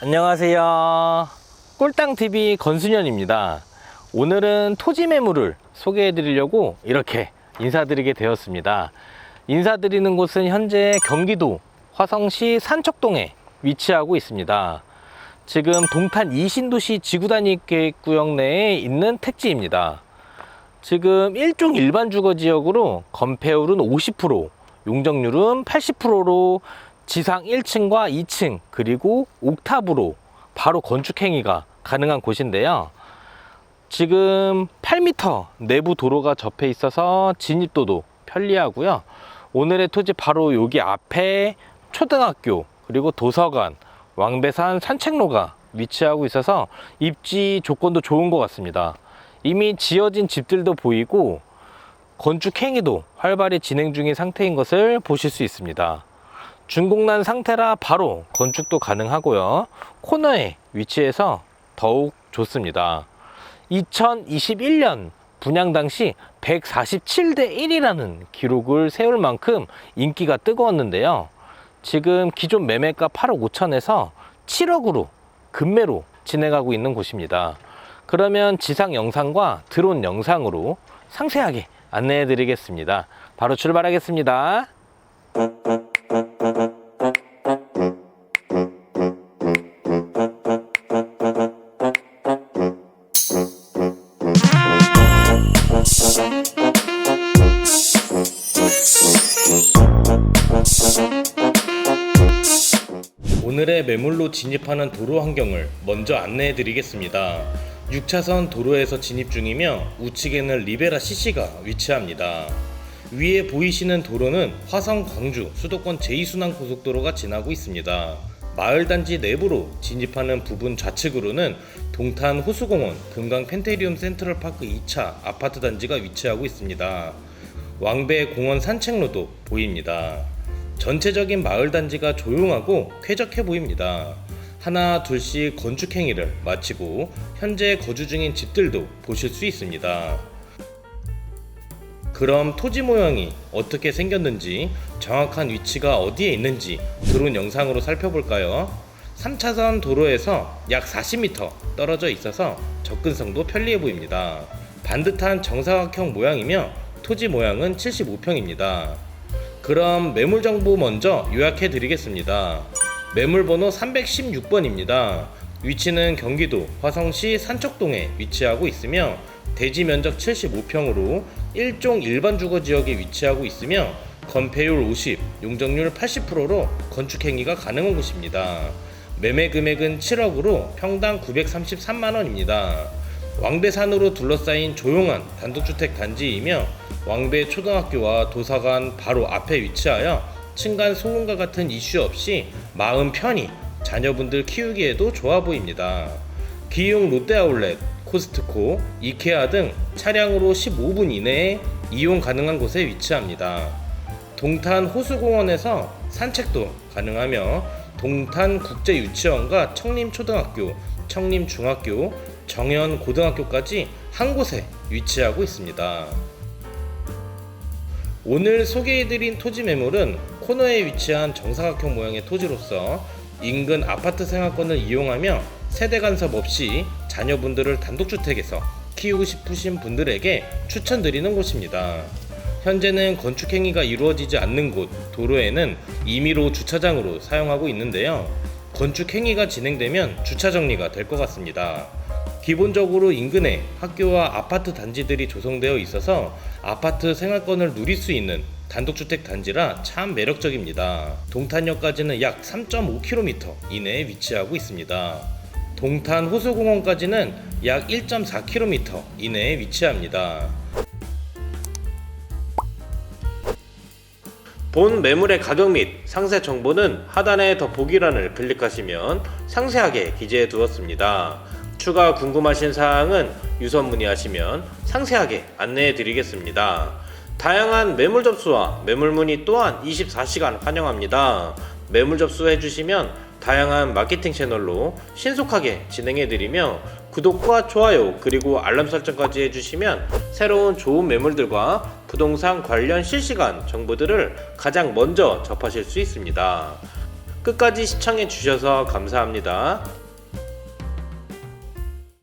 안녕하세요. 꼴땅TV 건순현입니다. 오늘은 토지 매물을 소개해 드리려고 이렇게 인사드리게 되었습니다. 인사드리는 곳은 현재 경기도 화성시 산척동에 위치하고 있습니다. 지금 동탄 이신도시 지구단위 계획구역 내에 있는 택지입니다. 지금 일종 일반 주거 지역으로 건폐율은 50%, 용적률은 80%로 지상 1층과 2층 그리고 옥탑으로 바로 건축 행위가 가능한 곳인데요. 지금 8m 내부 도로가 접해 있어서 진입도도 편리하고요. 오늘의 토지 바로 여기 앞에 초등학교 그리고 도서관, 왕배산 산책로가 위치하고 있어서 입지 조건도 좋은 것 같습니다. 이미 지어진 집들도 보이고 건축 행위도 활발히 진행 중인 상태인 것을 보실 수 있습니다. 준공난 상태라 바로 건축도 가능하고요. 코너에 위치해서 더욱 좋습니다. 2021년 분양 당시 147대 1이라는 기록을 세울 만큼 인기가 뜨거웠는데요. 지금 기존 매매가 8억 5천에서 7억으로 급매로 진행하고 있는 곳입니다. 그러면 지상 영상과 드론 영상으로 상세하게 안내해 드리겠습니다. 바로 출발하겠습니다. 오늘의 매물로 진입하는 도로 환경을 먼저 안내해 드리겠습니다. 6차선 도로에서 진입 중이며 우측에는 리베라 CC가 위치합니다. 위에 보이시는 도로는 화성 광주 수도권 제2순환 고속도로가 지나고 있습니다. 마을 단지 내부로 진입하는 부분 좌측으로는 동탄 호수공원 금강 펜테리움 센트럴 파크 2차 아파트 단지가 위치하고 있습니다. 왕배 공원 산책로도 보입니다. 전체적인 마을 단지가 조용하고 쾌적해 보입니다. 하나 둘씩 건축 행위를 마치고 현재 거주 중인 집들도 보실 수 있습니다. 그럼 토지 모양이 어떻게 생겼는지 정확한 위치가 어디에 있는지 드론 영상으로 살펴볼까요? 3차선 도로에서 약 40m 떨어져 있어서 접근성도 편리해 보입니다. 반듯한 정사각형 모양이며 토지 모양은 75평입니다. 그럼 매물 정보 먼저 요약해 드리겠습니다. 매물 번호 316번입니다. 위치는 경기도 화성시 산척동에 위치하고 있으며 대지 면적 75평으로 일종 일반 주거 지역에 위치하고 있으며 건폐율 50, 용적률 80%로 건축 행위가 가능한 곳입니다. 매매 금액은 7억으로 평당 933만 원입니다. 왕배산으로 둘러싸인 조용한 단독주택 단지이며 왕배 초등학교와 도서관 바로 앞에 위치하여 층간 소음과 같은 이슈 없이 마음 편히 자녀분들 키우기에도 좋아 보입니다. 기흥 롯데아울렛, 코스트코, 이케아 등 차량으로 15분 이내에 이용 가능한 곳에 위치합니다. 동탄 호수공원에서 산책도 가능하며 동탄 국제유치원과 청림초등학교, 청림중학교, 정연고등학교까지 한 곳에 위치하고 있습니다. 오늘 소개해드린 토지 매물은 코너에 위치한 정사각형 모양의 토지로서 인근 아파트 생활권을 이용하며 세대 간섭 없이 자녀분들을 단독주택에서 키우고 싶으신 분들에게 추천드리는 곳입니다. 현재는 건축 행위가 이루어지지 않는 곳 도로에는 임의로 주차장으로 사용하고 있는데요. 건축 행위가 진행되면 주차 정리가 될 것 같습니다. 기본적으로 인근에 학교와 아파트 단지들이 조성되어 있어서 아파트 생활권을 누릴 수 있는 단독주택 단지라 참 매력적입니다. 동탄역까지는 약 3.5km 이내에 위치하고 있습니다. 동탄 호수공원까지는 약 1.4km 이내에 위치합니다. 본 매물의 가격 및 상세 정보는 하단의 더보기란을 클릭하시면 상세하게 기재해 두었습니다. 추가 궁금하신 사항은 유선 문의하시면 상세하게 안내해 드리겠습니다. 다양한 매물 접수와 매물 문의 또한 24시간 환영합니다. 매물 접수해 주시면 다양한 마케팅 채널로 신속하게 진행해 드리며 구독과 좋아요 그리고 알람 설정까지 해주시면 새로운 좋은 매물들과 부동산 관련 실시간 정보들을 가장 먼저 접하실 수 있습니다. 끝까지 시청해 주셔서 감사합니다.